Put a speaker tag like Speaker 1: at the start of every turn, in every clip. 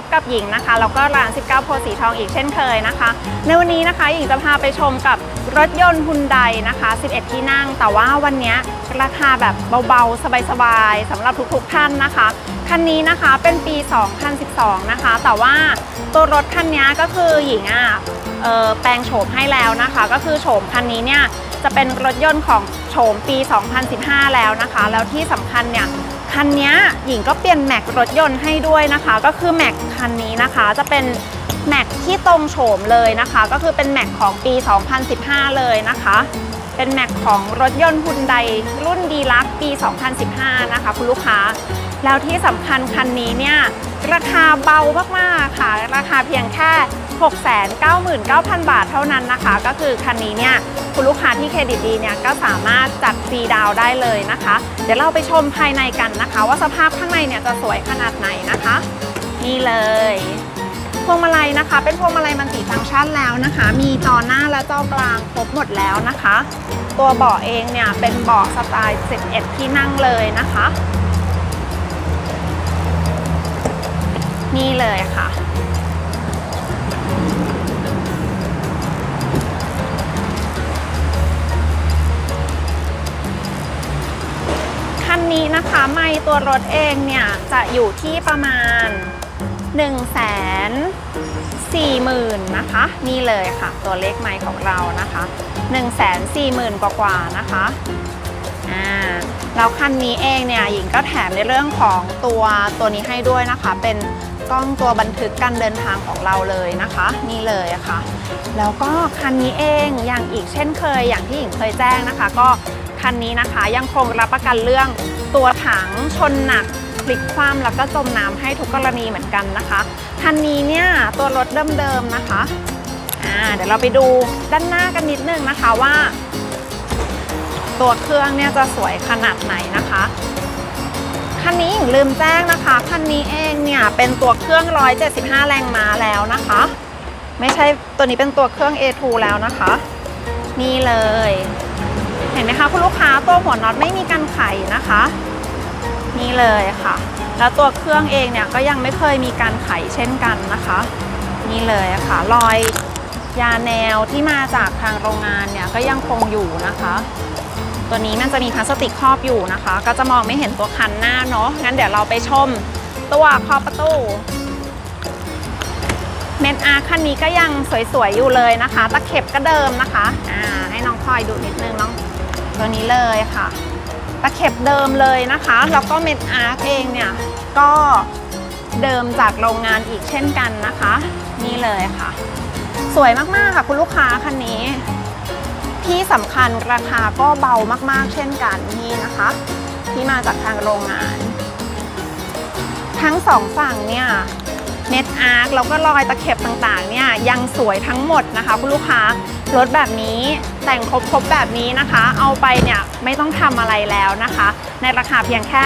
Speaker 1: บกับหญิงนะคะ แล้วก็ร้าน 19 โพสีทองอีกเช่นเคยนะคะ ในวันนี้นะคะหญิงจะพาไปชมกับรถยนต์ฮุนไดนะคะ 11 ที่นั่ง แต่ว่าวันนี้ราคาแบบเบาๆ สบายๆสำหรับทุกๆท่านนะคะ คันนี้นะคะเป็นปี 2012 นะคะ แต่ว่าตัวรถคันนี้ก็คือหญิงอะแปลงโฉมให้แล้วนะคะ ก็คือโฉมคันนี้เนี่ยจะเป็นรถยนต์ของโฉมปี 2015 แล้วนะคะ แล้วที่สำคัญเนี่ยคันนี้หญิงก็เปลี่ยนแม็กรถยนต์ให้ด้วยนะคะ ก็คือแม็ก คันนี้นะคะ จะเป็นแม็กที่ตรงโฉมเลยนะคะ ก็คือเป็นแม็กของปี 2015 เลยนะคะ เป็นแม็กของรถยนต์ฮุนไดรุ่นดีลักปี 2015 นะคะ คุณลูกค้า แล้วที่สำคัญคันนี้เนี่ย ราคาเบามากๆค่ะ ราคาเพียงแค่ 699,000 บาทเท่านั้นนะคะ ก็คือคันนี้เนี่ยคุณลูกค้าที่เครดิตดีเนี่ยก็สามารถจัดฟรีดาวได้เลยนะคะ เดี๋ยวเราไปชมภายในกันนะคะ ว่าสภาพข้างในเนี่ยจะสวยขนาดไหนนะคะ นี่เลยพวงมาลัยนะคะ เป็นพวงมาลัยมันติฟังก์ชันแล้วนะคะ มีจอหน้าและจอกลางครบหมดแล้วนะคะ ตัวเบาะเองเนี่ยเป็นเบาะสไตล์ 11 ที่นั่งเลยนะคะ นี่เลยค่ะคันนี้นะคะ ไม่ตัวรถเองเนี่ยจะอยู่ที่ประมาณ 1 4 0 0 0 0นะคะ นี่เลยค่ะ ตัวเลขไม้ของเรานะคะ 1 4 0 0 0 0กว่ากว่าๆนะคะอ่าแล้วคันนี้เองเนี่ยหญิงก็แถมในเรื่องของตัวตัวนี้ให้ด้วยนะคะ เป็นกล้องตัวบันทึกการเดินทางของเราเลยนะคะ นี่เลยะค่ะ แล้วก็คันนี้เองอย่างอีกเช่นเคยอย่างที่หญิงเคยแจ้งนะคะ ก็คันนี้นะคะยังคงรับประกันเรื่องตัวถังชนหนัก พลิกคว่ำแล้วก็จมน้ำให้ทุกกรณีเหมือนกันนะคะคันนี้เนี่ยตัวรถเดิมๆนะคะอ่าเดี๋ยวเราไปดูด้านหน้ากันนิดนึงนะคะว่า ตัวเครื่องเนี่ยจะสวยขนาดไหนนะคะคันนี้หญิงลืมแจ้งนะคะคันนี้เองเนี่ยเป็นตัวเครื่อง 175 แรงม้าแล้วนะคะ ไม่ใช่ตัวนี้เป็นตัวเครื่อง A2 แล้วนะคะ นี่เลย เห็นไหมคะคุณลูกค้าตัวหัวน็อตไม่มีการไขนะคะ นี่เลยค่ะ แล้วตัวเครื่องเองเนี่ยก็ยังไม่เคยมีการไขเช่นกันนะคะ นี่เลยค่ะ รอยยาแนวที่มาจากทางโรงงานเนี่ยก็ยังคงอยู่นะคะ ตัวนี้มันจะมีพลาสติกครอบอยู่นะคะ ก็จะมองไม่เห็นตัวคันหน้าเนาะงั้นเดี๋ยวเราไปชมตัวขอบประตูเมนอาร์คันนี้ก็ยังสวยๆอยู่เลยนะคะ ตะเข็บก็เดิมนะคะอ่าให้น้องพลอยดูนิดนึงน้องตัวนี้เลยค่ะ ตะเข็บเดิมเลยนะคะ แล้วก็เมนอาร์คเองเนี่ยก็เดิมจากโรงงานอีกเช่นกันนะคะ นี่เลยค่ะ สวยมากๆค่ะคุณลูกค้าคันนี้ ที่สำคัญราคาก็เบามากๆเช่นกันนี่นะคะ ที่มาจากทางโรงงาน ทั้งสองฝั่งเนี่ย เน็ตอาร์คแล้วก็รอยตะเข็บต่างๆเนี่ยยังสวยทั้งหมดนะคะคุณลูกค้ารถแบบนี้แต่งครบๆแบบนี้นะคะ เอาไปเนี่ยไม่ต้องทำอะไรแล้วนะคะ ในราคาเพียงแค่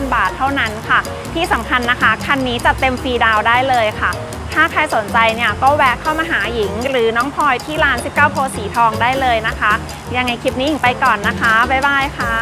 Speaker 1: 699,000 บาทเท่านั้นค่ะ ที่สำคัญนะคะ คันนี้จัดเต็มฟรีดาวได้เลยค่ะ ถ้าใครสนใจเนี่ยก็แวะเข้ามาหาหญิง หรือน้องพลอยที่ร้าน 19 โพสีทองได้เลยนะคะ ยังไงคลิปนี้หญิงไปก่อนนะคะ บ๊ายบายค่ะ